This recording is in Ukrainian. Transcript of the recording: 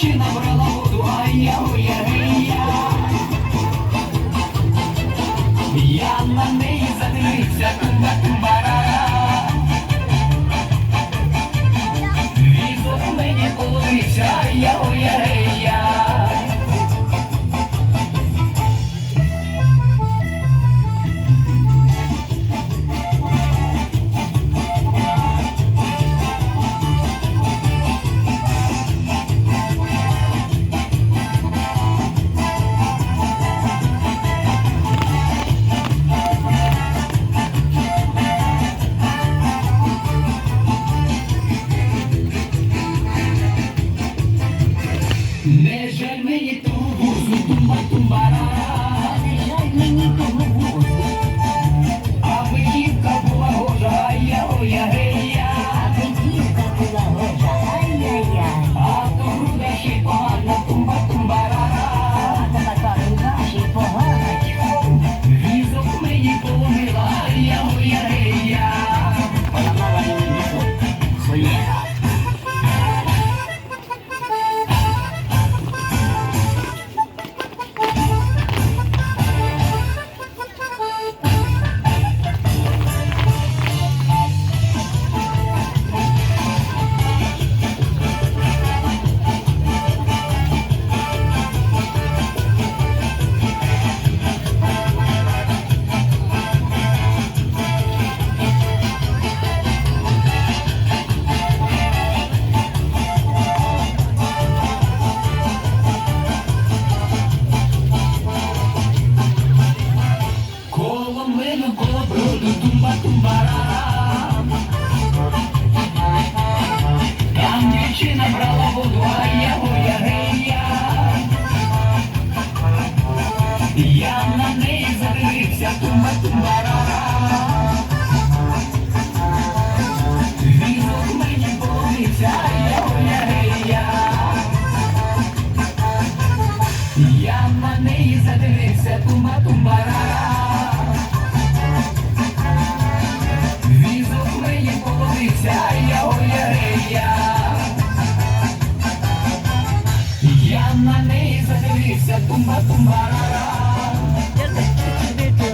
дівчина брала воду, а я уярия. я. На неї задивився, тумба Не жаль мені ту гузу, тумба тумбара. Там дівчина брала воду, а я ой, я. На неї задивився, тумба тумбара. Візок мені половився, а я ой, я. На неї задивився, тумба тумбара. Я на неї задивився, тумба тумбара. Візок мені половився,